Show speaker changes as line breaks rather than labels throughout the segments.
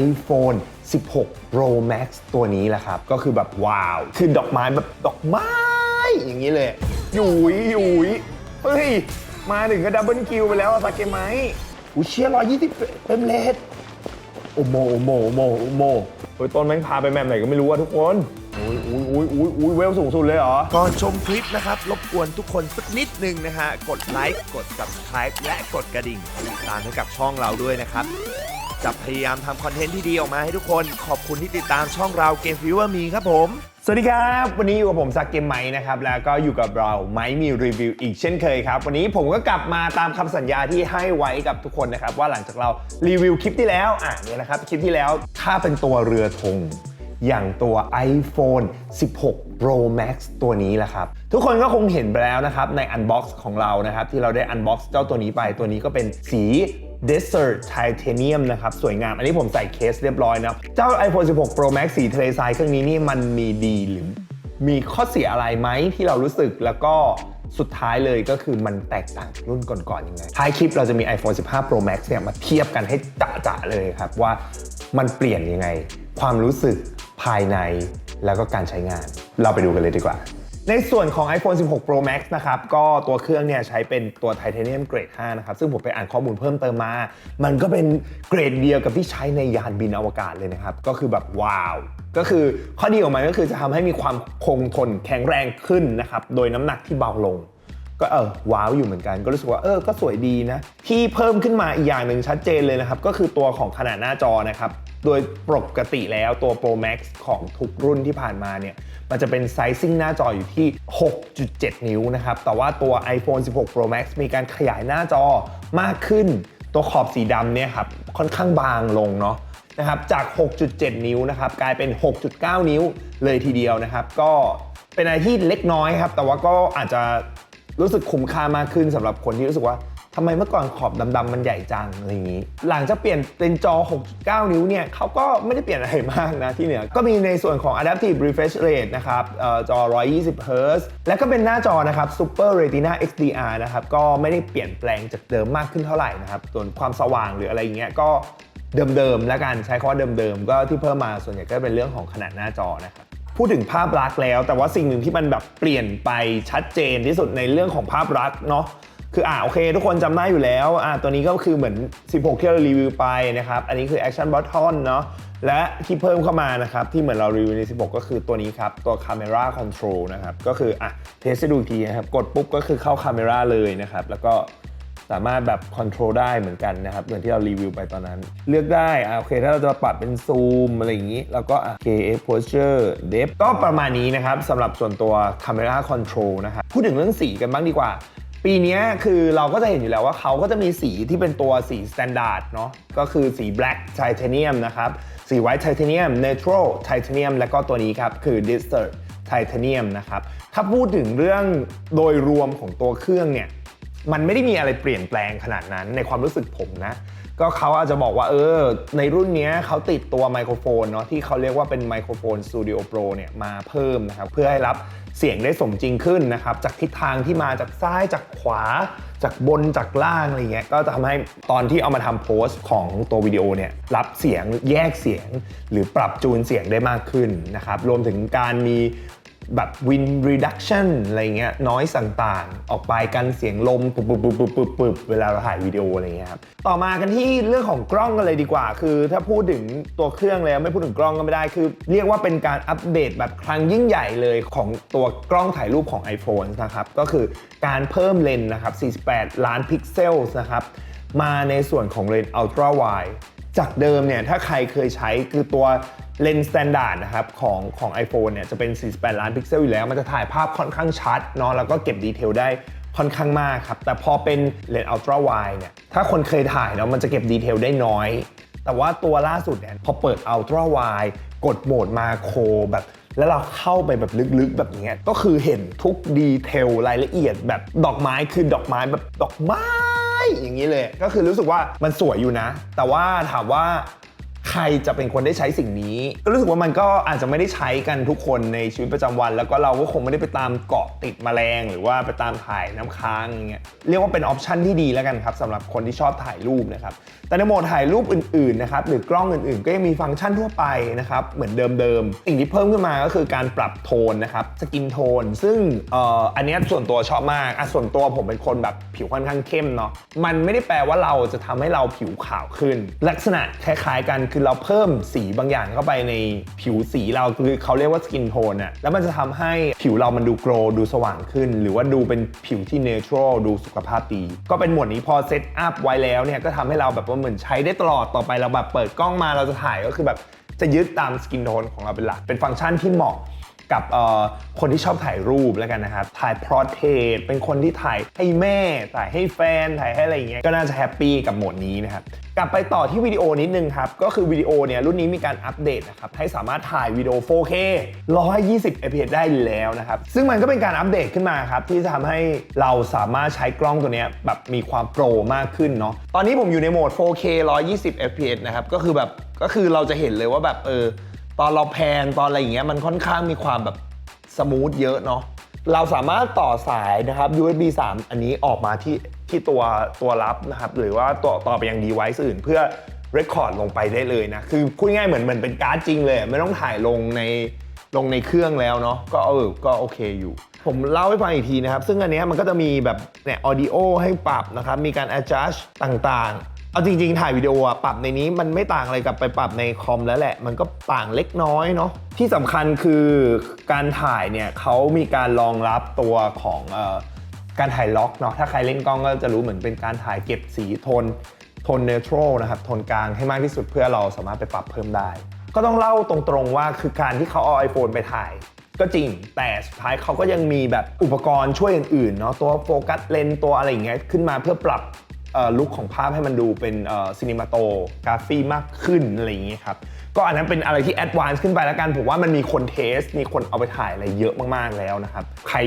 iPhone 16 Pro Max ตัวนี้แหละครับ ก็คือแบบว้าว คือดอกไม้แบบดอกไม้ อย่างนี้เลยหยุยหยุยเฮ้ย มาถึงก็ดับเบิลคิวไปแล้วอะซาเกไหมอุ้ยเชียร์ร้อยยี่สิบเต็มเลสโอโมโอโมโอโมโอโมเฮ้ยต้นแม่งพาไปแบบไหนก็ไม่รู้อะทุกคนอุ้ยอุ้ยอุ้ยอุ้ยอุ้ยเวลสูงสุดเลยเหรอ
ก่อนชมคลิปนะครับ รบกวนทุกคนสักนิดหนึงนะฮะ กดไลค์ กด subscribe และกดกระดิ่งติดตามให้กับช่องเราด้วยนะครับ จะพยายามทำคอนเทนต์ที่ดีออกมาให้ทุกคน ขอบคุณที่ติดตามช่องเราเกมฟิวเวอร์มีครับผม
สวัสดีครับ วันนี้อยู่กับผมซักเกมไม้นะครับ แล้วก็อยู่กับเราไม้มีรีวิวอีกเช่นเคยครับ วันนี้ผมก็กลับมาตามคำสัญญาที่ให้ไว้กับทุกคนนะครับ ว่าหลังจากเรารีวิวคลิปที่แล้วอะเนี่ยนะครับคลิปที่แล้วถ้าเป็นตัวเรือธงอย่างตัว iPhone 16 Pro Max ตัวนี้แหละครับ ทุกคนก็คงเห็นไปแล้วนะครับ ใน Unbox ของเรานะครับ ที่เราได้ Unbox เจ้าตัวนี้ไปตัวนี้ก็เป็นสี Desert Titanium นะครับ สวยงาม อันนี้ผมใส่เคสเรียบร้อยนะเจ้า iPhone 16 Pro Max สีทะเลทรายเครื่องนี้นี่มันมีดีหรือมีข้อเสียอะไรไหมที่เรารู้สึกแล้วก็สุดท้ายเลยก็คือมันแตกต่างรุ่นก่อนๆยังไง ท้ายคลิปเราจะมี iPhone 15 Pro Max เนี่ยมาเทียบกันให้จะๆเลยครับ ว่ามันเปลี่ยนยังไง ความรู้สึกภายใน แล้วก็การใช้งาน เราไปดูกันเลยดีกว่า ในส่วนของ iPhone 16 Pro Max นะครับ ก็ตัวเครื่องเนี่ยใช้เป็นตัวไทเทเนียมเกรด 5 นะครับ ซึ่งผมไปอ่านข้อมูลเพิ่มเติมมา มันก็เป็นเกรดเดียวกับที่ใช้ในยานบินอวกาศเลยนะครับ ก็คือแบบว้าวก็คือข้อดีของมันก็คือจะทำให้มีความคงทนแข็งแรงขึ้นนะครับ โดยน้ำหนักที่เบาลง ก็เออว้าวอยู่เหมือนกัน ก็รู้สึกว่าเออก็สวยดีนะ ที่เพิ่มขึ้นมาอีกอย่างหนึ่งชัดเจนเลยนะครับ ก็คือตัวของขนาดหน้าจอนะครับ โดยปกติแล้วตัว Pro Max ของทุกรุ่นที่ผ่านมาเนี่ย มันจะเป็นไซซิ่งหน้าจออยู่ที่ 6.7 นิ้วนะครับ แต่ว่าตัว iPhone 16 Pro Max มีการขยายหน้าจอมากขึ้น ตัวขอบสีดำเนี่ยครับค่อนข้างบางลงเนาะนะครับจาก 6.7 นิ้วนะครับกลายเป็น 6.9 นิ้วเลยทีเดียวนะครับ ก็เป็นอะไรที่เล็กน้อยครับ แต่ว่าก็อาจจะ รู้สึกคุ้มค่ามากขึ้นสำหรับคนที่รู้สึกว่าทำไมเมื่อก่อนขอบดำๆมันใหญ่จังอะไรอย่างนี้ หลังจากเปลี่ยนเป็นจอ 6.9 นิ้วเนี่ยเขาก็ไม่ได้เปลี่ยนอะไรมากนะที่เหนือ ก็มีในส่วนของ Adaptive Refresh Rate นะครับจอ 120 Hz และก็เป็นหน้าจอนะครับ Super Retina XDR นะครับ ก็ไม่ได้เปลี่ยนแปลงจากเดิมมากขึ้นเท่าไหร่นะครับส่วนความสว่างหรืออะไรอย่างเงี้ยก็เดิมๆแล้วกันใช้คำว่าเดิมๆก็ที่เพิ่มมาส่วนใหญ่ก็เป็นเรื่องของขนาดหน้าจอนะครับ พูดถึงภาพลักษณ์แล้ว แต่ว่าสิ่งหนึ่งที่มันแบบเปลี่ยนไปชัดเจนที่สุดในเรื่องของภาพลักษณ์เนาะคืออ่าโอเค ทุกคนจำได้อยู่แล้วอ่าตัวนี้ก็คือเหมือน 16 ที่เรารีวิวไปนะครับ อันนี้คือ Action Button เนาะและที่เพิ่มเข้ามานะครับ ที่เหมือนเรารีวิวใน 16 ก็คือตัวนี้ครับ ตัว Camera Control นะครับ ก็คืออะเทสให้ดูอีกทีนะครับ กดปุ๊บก็คือเข้า Camera เลยนะครับ แล้วก็ สามารถแบบคอนโทรลได้เหมือนกันนะครับเหมือนที่เรารีวิวไปตอนนั้น เลือกได้อะโอเค ถ้าเราจะปรับเป็นซูมอะไรอย่างนี้ แล้วก็อะ K exposure depth ก็ประมาณนี้นะครับสำหรับส่วนตัว camera control นะครับพูดถึงเรื่องสีกันบ้างดีกว่าปีนี้คือเราก็จะเห็นอยู่แล้วว่าเขาก็จะมีสีที่เป็นตัวสี standard เนาะก็คือสี black titanium นะครับ สี white titanium neutral titanium แล้วก็ตัวนี้ครับ คือ desert titanium นะครับ ถ้าพูดถึงเรื่องโดยรวมของตัวเครื่องเนี่ย มันไม่ได้มีอะไรเปลี่ยนแปลงขนาดนั้นในความรู้สึกผมนะ ก็เขาอาจจะบอกว่าเออ ในรุ่นนี้เขาติดตัวไมโครโฟนเนาะที่เขาเรียกว่าเป็นไมโครโฟน Studio Pro เนี่ยมาเพิ่มนะครับ เพื่อให้รับเสียงได้สมจริงขึ้นนะครับ จากทิศทางที่มาจากซ้ายจากขวา จากบนจากล่างอะไรเงี้ยก็จะทำให้ตอนที่เอามาทำโพสต์ของตัววิดีโอเนี่ยรับเสียงแยกเสียง หรือปรับจูนเสียงได้มากขึ้นนะครับรวมถึงการมี แบบ wind reduction อะไรเงี้ยน้อยต่างๆ ออกไปกันเสียงลมปุบปุบปุบปุบปุบปุบเวลาเราถ่ายวิดีโออะไรเงี้ยครับ ต่อมากันที่เรื่องของกล้องกันเลยดีกว่า คือถ้าพูดถึงตัวเครื่องแล้วไม่พูดถึงกล้องก็ไม่ได้ คือ เรียกว่าเป็นการอัปเดตแบบครั้งยิ่งใหญ่เลยของตัวกล้องถ่ายรูปของ iPhone นะครับ ก็คือการเพิ่มเลนส์นะครับ 48 ล้านพิกเซลนะครับ มาในส่วนของเลนส์ ultra wide จากเดิมเนี่ยถ้าใครเคยใช้คือตัว เลนส์สแตนดาร์ดนะครับของของ iPhone เนี่ยจะเป็น 48 ล้านพิกเซลอยู่แล้ว มันจะถ่ายภาพค่อนข้างชัดเนาะแล้วก็เก็บดีเทลได้ค่อนข้างมากครับ แต่พอเป็นเลนส์ ultra wide เนี่ยถ้าคนเคยถ่ายเนาะมันจะเก็บดีเทลได้น้อย แต่ว่าตัวล่าสุดเนี่ยพอเปิด ultra wide กดโหมดมาโครแบบแล้วเราเข้าไปแบบลึกๆแบบนี้ก็คือเห็นทุกดีเทลรายละเอียดแบบดอกไม้คือดอกไม้แบบดอกไม้อย่างนี้เลย ก็คือรู้สึกว่ามันสวยอยู่นะ แต่ว่าถามว่า ใครจะเป็นคนได้ใช้สิ่งนี้ ก็รู้สึกว่ามันก็อาจจะไม่ได้ใช้กันทุกคนในชีวิตประจำวัน แล้วก็เราก็คงไม่ได้ไปตามเกาะติดแมลง หรือว่าไปตามถ่ายน้ำค้างอย่างเงี้ยเรียกว่าเป็นออปชันที่ดีแล้วกันครับสำหรับคนที่ชอบถ่ายรูปนะครับแต่ในโหมดถ่ายรูปอื่นๆนะครับหรือกล้องอื่นๆ ก็ยังมีฟังก์ชันทั่วไปนะครับเหมือนเดิมๆสิ่งที่เพิ่มขึ้นมาก็คือการปรับโทนนะครับสกินโทน ซึ่งอออันนี้ส่วนตัวชอบมากอะส่วนตัวผมเป็นคนแบบผิวค่อนข้างเข้มเนาะมันไม่ได้แปลว่าเราจะทำให้เราผิวขาวขึ้น ลักษณะคล้ายๆกันคือเราเพิ่มสีบางอย่างเข้าไปในผิวสีเราคือเขาเรียกว่าสกินโทนอะแล้วมันจะทำให้ผิวเรามันดูโกลดูสว่างขึ้น หรือว่าดูเป็นผิวที่เนเชอรัลดูสุขภาพดีก็เป็นหมวดนี้พอเซตอัพไว้แล้วเนี่ยก็ทำให้เราแบบว่าเหมือนใช้ได้ตลอดต่อไปเราแบบเปิดกล้องมาเราจะถ่ายก็คือแบบจะยึดตามสกินโทนของเราเป็นหลักเป็นฟังก์ชันที่เหมาะ กับคนที่ชอบถ่ายรูปแล้วกันนะครับ ถ่ายพรอเทรตเป็นคนที่ถ่ายให้แม่ ถ่ายให้แฟน ถ่ายให้อะไรอย่างเงี้ย ก็น่าจะแฮปปี้กับโหมดนี้นะครับ กลับไปต่อที่วิดีโอนิดนึงครับ ก็คือวิดีโอเนี่ยรุ่นนี้มีการอัปเดตนะครับ ให้สามารถถ่ายวิดีโอ 4K 120 fps ได้แล้วนะครับ ซึ่งมันก็เป็นการอัปเดตขึ้นมาครับ ที่จะทำให้เราสามารถใช้กล้องตัวนี้แบบมีความโปรมากขึ้นเนาะ ตอนนี้ผมอยู่ในโหมด 4K 120 fps นะครับ ก็คือแบบ ก็คือเราจะเห็นเลยว่าแบบเออ ตอนเราแพนตอนอะไรอย่างเงี้ยมันค่อนข้างมีความแบบสมูทเยอะเนาะเราสามารถต่อสายนะครับ USB 3 อันนี้ออกมาที่ที่ตัวตัวรับนะครับ หรือว่าต่อต่อไปยัง device อื่น เพื่อ record ลงไปได้เลยนะ คือพูดง่ายเหมือนเหมือนเป็นการ์ดจริงเลย ไม่ต้องถ่ายลงในลงในเครื่องแล้วเนาะก็เออก็โอเคอยู่ ผมเล่าให้ฟังอีกทีนะครับ ซึ่งอันนี้มันก็จะมีแบบเนี่ย audio ให้ปรับนะครับ มีการ adjust ต่างๆ เอาจริงๆ ถ่ายวิดีโออะปรับในนี้มันไม่ต่างอะไรกับไปปรับในคอมแล้วแหละ มันก็ต่างเล็กน้อยเนาะที่สำคัญคือการถ่ายเนี่ยเขามีการรองรับตัวของเออการถ่ายล็อกเนาะถ้าใครเล่นกล้องก็จะรู้เหมือนเป็นการถ่ายเก็บสีโทนโทนเนโตรนะครับโทนกลางให้มากที่สุดเพื่อเราสามารถไปปรับเพิ่มได้ ก็ต้องเล่าตรงๆว่าคือการที่เขาเอา iPhone ไปถ่าย ก็จริงแต่สุดท้ายเขาก็ยังมีแบบอุปกรณ์ช่วยอื่นๆเนาะตัวโฟกัสเลนส์ตัวอะไรอย่างเงี้ยขึ้นมาเพื่อปรับ ลุคของภาพให้มันดูเป็นซินิมาโตกราฟีมากขึ้นอะไรอย่างเงี้ยครับก็อันนั้นเป็นอะไรที่แอดวานซ์ขึ้นไปแล้วกันผมว่ามันมีคนเทส มีคนเอาไปถ่ายอะไรเยอะมากๆแล้วนะครับ ใคร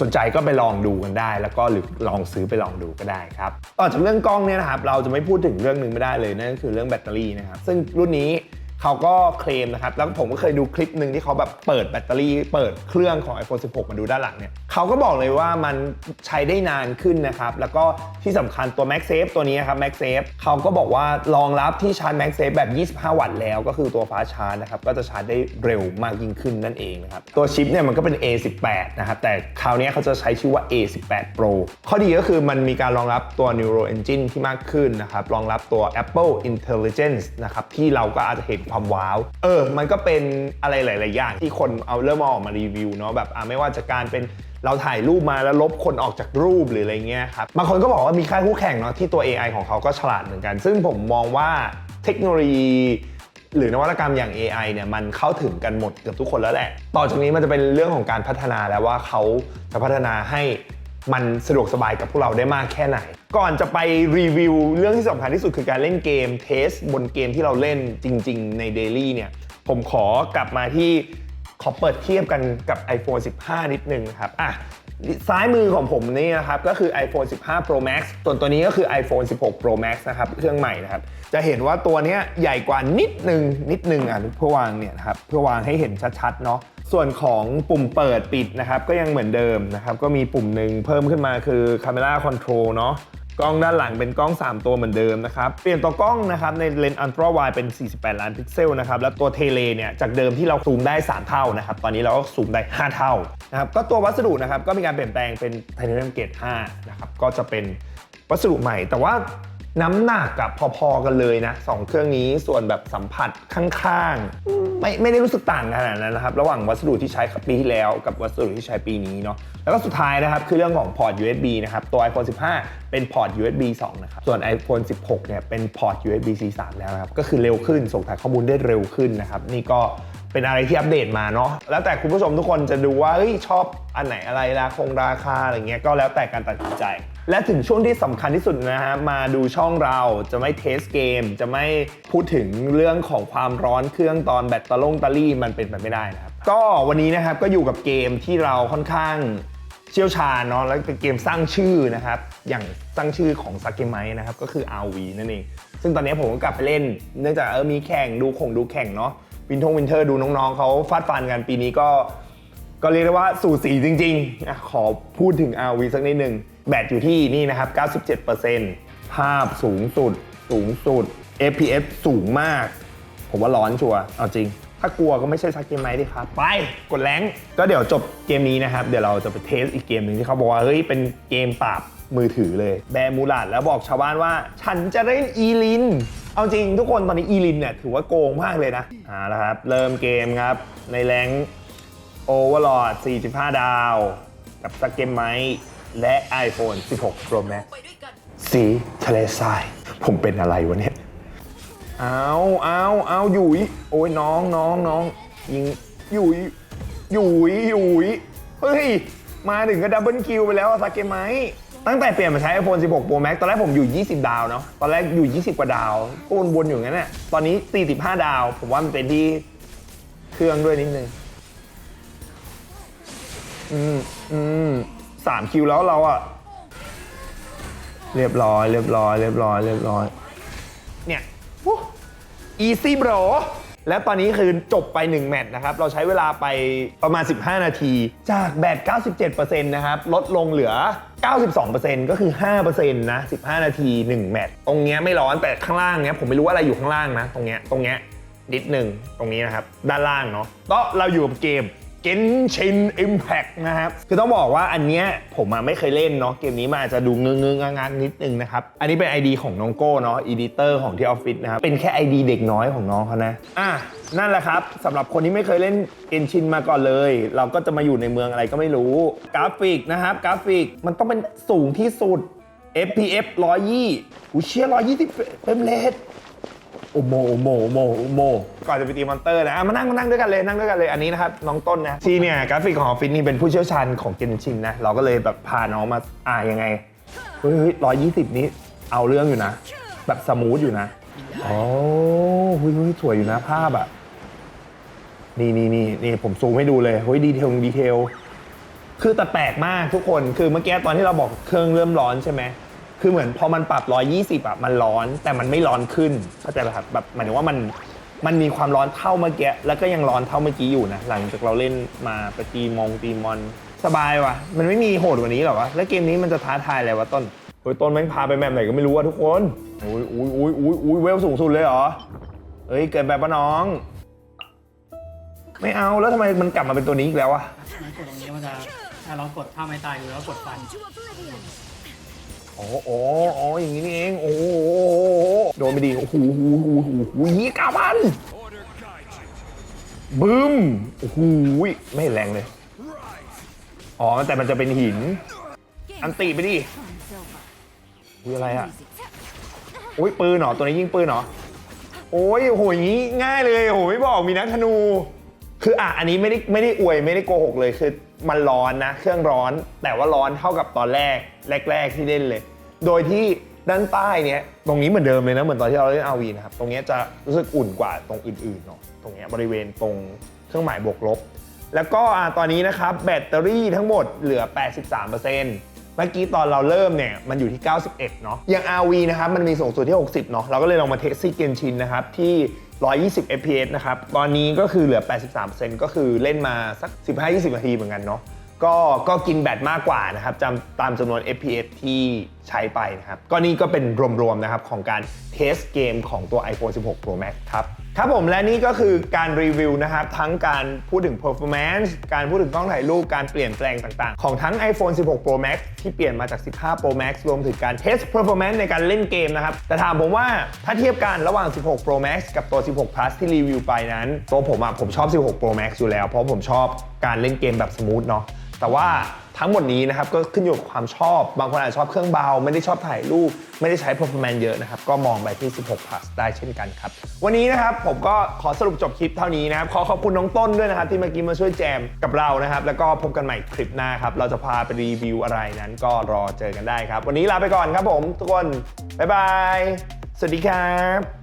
สนใจก็ไปลองดูกันได้ แล้วก็หรือลองซื้อไปลองดูก็ได้ครับต่อจากเรื่องกล้องเนี่ยนะครับเราจะไม่พูดถึงเรื่องหนึ่งไม่ได้เลยนั่นก็คือเรื่องแบตเตอรี่นะครับซึ่งรุ่นนี้ เขาก็เคลมนะครับ แล้วผมก็เคยดูคลิปหนึ่งที่เขาแบบเปิดแบตเตอรี่ เปิดเครื่องของ iPhone 16 มาดูด้านหลังเนี่ยเขาก็บอกเลยว่ามันใช้ได้นานขึ้นนะครับ แล้วก็ที่สำคัญตัว MagSafe ตัวนี้ครับ MagSafe เขาก็บอกว่ารองรับที่ชาร์จ MagSafe แบบ 25 วัตต์แล้ว ก็คือตัวฟ้าชาร์จนะครับก็จะชาร์จได้เร็วมากยิ่งขึ้นนั่นเองนะครับตัวชิปเนี่ยมันก็เป็น A18 นะครับแต่คราวนี้เขาจะใช้ชื่อว่า A18 Pro ข้อดีก็คือมันมีการรองรับตัว Neural Engine ที่มากขึ้นนะครับรองรับตัว Apple Intelligence นะครับที่เราก็อาจจะเห็นความว้าว เออ มันก็เป็นอะไรหลาย ๆ อย่าง ที่คนเอาเริ่มเอาออกมารีวิวเนาะแบบอะไม่ว่าจะการเป็นเราถ่ายรูปมาแล้วลบคนออกจากรูปหรืออะไรเงี้ยครับบางคนก็บอกว่ามีค่ายคู่แข่งเนาะที่ตัว AI ของเขาก็ฉลาดเหมือนกัน ซึ่งผมมองว่าเทคโนโลยี หรือนวัตกรรมอย่าง AI เนี่ยมันเข้าถึงกันหมดเกือบทุกคนแล้วแหละ ต่อจากนี้มันจะเป็นเรื่องของการพัฒนาแล้วว่าเขาจะพัฒนาให้ มันสะดวกสบายกับพวกเราได้มากแค่ไหน ก่อนจะไปรีวิวเรื่องที่สำคัญที่สุดคือการเล่นเกมเทสบนเกมที่เราเล่นจริง ๆ ในเดลี่เนี่ยผมขอกลับมาที่ขอเปิดเทียบกันกับ iPhone 15 นิดนึงครับอะ ซ้ายมือของผมนี่นะครับ ก็คือ iPhone 15 Pro Max ส่วนตัวนี้ก็คือ iPhone 16 Pro Max นะครับ เครื่องใหม่นะครับ จะเห็นว่าตัวนี้ใหญ่กว่านิดนึง นิดนึงอะเพื่อวางเนี่ยครับเพื่อวางให้เห็นชัดๆ เนาะส่วนของปุ่มเปิดปิดนะครับ ก็ยังเหมือนเดิมนะครับ ก็มีปุ่มหนึ่งเพิ่มขึ้นมาคือ Camera Control เนาะ กล้องด้านหลังเป็นกล้อง 3 ตัวเหมือนเดิมนะครับ เปลี่ยนตัวกล้องนะครับในเลนส์อัลตร้าไวเป็น 48 ล้านพิกเซลนะครับ แล้วตัวเทเลเนี่ยจากเดิมที่เราซูมได้ 3 เท่านะครับ ตอนนี้เราก็ซูมได้ 5 เท่านะครับ ก็ตัววัสดุนะครับก็มีการเปลี่ยนแปลงเป็นไทเทเนียมเกรด5นะครับ ก็จะเป็นวัสดุใหม่ แต่ว่า น้ำหนักกับพอๆกันเลยนะสองเครื่องนี้ส่วนแบบสัมผัสข้างๆ ไม่ไม่ได้รู้สึกต่างขนาดนั้นนะครับ ระหว่างวัสดุที่ใช้ปีที่แล้วกับวัสดุที่ใช้ปีนี้เนาะแล้วก็สุดท้ายนะครับคือเรื่องของพอร์ต USB นะครับ ตัว iPhone 15 เป็นพอร์ต USB 2 นะครับ ส่วน iPhone 16 เนี่ยเป็นพอร์ต USB C 3แล้วนะครับ ก็คือเร็วขึ้นส่งถ่ายข้อมูลได้เร็วขึ้นนะครับ นี่ก็เป็นอะไรที่อัปเดตมาเนาะแล้วแต่คุณผู้ชมทุกคนจะดูว่าเฮ้ยชอบอันไหนอะไรราคงราคาอะไรเงี้ยก็แล้วแต่การตัดสินใจ และถึงช่วงที่สำคัญที่สุดนะฮะมาดูช่องเราจะไม่เทสเกม จะไม่พูดถึงเรื่องของความร้อนเครื่องตอนแบตเตอรี่ตะลี่มันเป็นไปไม่ได้นะครับ ก็วันนี้นะครับก็อยู่กับเกมที่เราค่อนข้างเชี่ยวชาญเนาะแล้วเป็นเกมสร้างชื่อนะครับ อย่างสร้างชื่อของซากมไมนะครับก็คือ RV นั่นเอง ซึ่งตอนนี้ผมก็กลับไปเล่น เนื่องจากเออมีแข่งดูคงดูแข่งเนาะวินทงวินเทอร์ดูน้องๆเขาฟาดฟันกันปีนี้ก็ ก็เรียกได้ว่าสูสีจริงๆอะขอพูดถึง RV สักนิดหนึ่ง แบตอยู่ที่นี่นะครับ 97%ภาพสูงสุด สูงสุด FPS สูงมาก ผมว่าร้อนชัวร์เอาจริง ถ้ากลัวก็ไม่ใช่ซักเกมไมดิครับ ไปกดแรงก็เดี๋ยวจบเกมนี้นะครับ เดี๋ยวเราจะไปเทสอีกเกมหนึ่งที่เขาบอกว่า เฮ้ย เป็นเกมปราบมือถือเลย แบมูลาดแล้วบอกชาวบ้านว่า ฉันจะเล่นอีลิน เอาจริงทุกคนตอนนี้อีลินเนี่ยถือว่าโกงมากเลยนะอ่าแล้วครับ เริ่มเกมครับ ในแรงค์ Overlord 45 ดาว กับซักเกมไม และ iPhone 16 Pro Max สีทะเลทราย ผมเป็นอะไรวะเนี่ย เอาเอาเอาหยุยโอ้ยน้องน้องน้องยิงหยุยหยุยหยุยเฮ้ย มาถึงก็ดับเบิลคิวไปแล้วอะซาเกมไมตั้งแต่เปลี่ยนมาใช้ iPhone 16 Pro Max ตอนแรกผมอยู่ 20 ดาวเนาะ ตอนแรกอยู่ 20 กว่าดาวก็วนๆอยู่งั้นน่ะ ตอนนี้ 45 ดาว ผมว่ามันเป็นที่เครื่องด้วยนิดนึง อืม อืม สามคิวแล้วเราอะเรียบร้อย เรียบร้อย เรียบร้อย เรียบร้อย เนี่ยอีซี่บรอและตอนนี้คือจบไป 1 แมตช์นะครับ เราใช้เวลาไปประมาณ 15 นาที จากแบต97%นะครับ ลดลงเหลือ 92%ก็คือ 5%นะ 15 นาที 1 แมตช์ตรงเนี้ยไม่ร้อนแต่ข้างล่างเนี้ยผมไม่รู้ว่าอะไรอยู่ข้างล่างนะ ตรงเนี้ยตรงเนี้ยนิดหนึ่งตรงนี้นะครับ ด้านล่างเนาะก็เราอยู่กับเกม Genshin Impact นะครับคือต้องบอกว่าอันเนี้ยผมอะไม่เคยเล่นเนาะเกมนี้มันอาจจะดูเงื้องๆงางๆนิดนึงนะครับ อันนี้เป็น ID ของน้องโก้เนาะอีดิเตอร์ของที่ออฟฟิศนะครับ เป็นแค่ ID เด็กน้อยของน้องเขานะ อะ นั่นแหละครับสำหรับคนที่ไม่เคยเล่น Genshin มาก่อนเลย เราก็จะมาอยู่ในเมืองอะไรก็ไม่รู้ กราฟิกนะครับ กราฟิกมันต้องเป็นสูงที่สุด FPS 120อุ้ยเชี่ย120เฟรมเรท โอโมโอโมโอโมโอโมก่อนจะไปตีมอนเตอร์นะอะมานั่งมานั่งด้วยกันเลยนั่งด้วยกันเลยอันนี้นะครับน้องต้นนะที่เนี่ยกราฟิกของออฟฟิศนี่เป็นผู้เชี่ยวชาญของเกนชินนะเราก็เลยแบบพาน้องมาอ่ายังไงเฮ้ยร้อยยี่สิบนี้เอาเรื่องอยู่นะ แบบสมูทอยู่นะโอ้เฮ้ยเฮ้ยสวยอยู่นะภาพอะนี่นี่นี่นี่ผมซูมให้ดูเลยเฮ้ยดีเทลดีเทลคือแต่แปลกมากทุกคนคือเมื่อกี้ตอนที่เราบอกเครื่องเริ่มร้อนใช่ไหม คือเหมือนพอมันปรับ 120อะมันร้อนแต่มันไม่ร้อนขึ้นเข้าใจป่ะครับแบบหมายถึงว่ามันมันมีความร้อนเท่าเมื่อกี้แล้วก็ยังร้อนเท่าเมื่อกี้อยู่นะหลังจากเราเล่นมาไปตีมองตีมอน สบายว่ะ มันไม่มีโหดกว่านี้หรอวะแล้วเกมนี้มันจะท้าทายอะไรวะต้นโอ้ยต้นแม่งพาไปแบบไหนก็ไม่รู้อะทุกคนอุ้ยอุ้ยอุ้ยอุ้ยอุ้ยเวลสูงสุดเลยเหรอเอ้ยเกินไปปะน้อง ไม่เอาแล้วทำไมมันกลับมาเป็นตัวนี้อีกแล้วอะ
มันกดตรงนี้มันจะถ้าเรากดท่าไม้ตายอยู่แล้วกดฟัน
อ๋ออ๋ออ๋ออย่างนี้นี่เอง โอ้โหโดนไปดีโอ้โหโอ้โหโอ้โหโอ้โหยี่ก้าพันบึ้มโอ้โหไม่แรงเลย อ๋อ แต่มันจะเป็นหิน อันตีไปดิอุ้ยอะไรอะอุ้ยปืนเหรอ ตัวนี้ยิงปืนเหรอ โอ้ยโหอย่างนี้ง่ายเลยโอ้โหไม่บอกมีนักธนู คืออะอันนี้ไม่ได้ไม่ได้อวยไม่ได้โกหกเลยคือมันร้อนนะ เครื่องร้อน แต่ว่าร้อนเท่ากับตอนแรกแรก ๆ ที่เล่นเลย โดยที่ด้านใต้เนี้ยตรงนี้เหมือนเดิมเลยนะเหมือนตอนที่เราเล่นอาวีนะครับตรงนี้จะรู้สึกอุ่นกว่าตรงอื่นๆเนาะตรงนี้บริเวณตรงเครื่องหมายบวกลบ แล้วก็อะตอนนี้นะครับแบตเตอรี่ทั้งหมดเหลือ 83%เมื่อกี้ตอนเราเริ่มเนี่ยมันอยู่ที่ 91 เนาะอย่าง RV นะครับมันมีสูงสุดที่ 60 เนาะเราก็เลยลองมาเทสซี่เกนชินนะครับที่ 120 fps นะครับ ตอนนี้ก็คือเหลือ 83%ก็คือเล่นมาสัก 15-20 นาทีเหมือนกันเนาะก็ก็กินแบตมากกว่านะครับจำตามจำนวน FPS ที่ใช้ไปนะครับ ก็นี่ก็เป็นรวมๆนะครับของการเทสเกมของตัว iPhone 16 Pro Max ครับ ครับผมและนี่ก็คือการรีวิวนะครับ ทั้งการพูดถึง performance การพูดถึงกล้องถ่ายรูปการเปลี่ยนแปลงต่างๆ ของทั้ง iPhone 16 Pro Max ที่เปลี่ยนมาจาก 15 Pro Max รวมถึงการ test performance ในการเล่นเกมนะครับ แต่ถามผมว่าถ้าเทียบกันระหว่าง 16 Pro Max กับตัว 16 Plus ที่รีวิวไปนั้น ตัวผมอะผมชอบ 16 Pro Max อยู่แล้ว เพราะผมชอบการเล่นเกมแบบสมูทเนาะ แต่ว่าทั้งหมดนี้นะครับก็ขึ้นอยู่กับความชอบ บางคนอาจจะชอบเครื่องเบา ไม่ได้ชอบถ่ายรูป ไม่ได้ใช้ performance เยอะนะครับ ก็มองไปที่ 16 plus ได้เช่นกันครับ วันนี้นะครับผมก็ขอสรุปจบคลิปเท่านี้นะครับ ขอขอบคุณน้องต้นด้วยนะครับ ที่เมื่อกี้มาช่วยแจมกับเรานะครับ แล้วก็พบกันใหม่คลิปหน้าครับ เราจะพาไปรีวิวอะไรนั้นก็รอเจอกันได้ครับ วันนี้ลาไปก่อนครับผมทุกคนบ๊ายบายสวัสดีครับ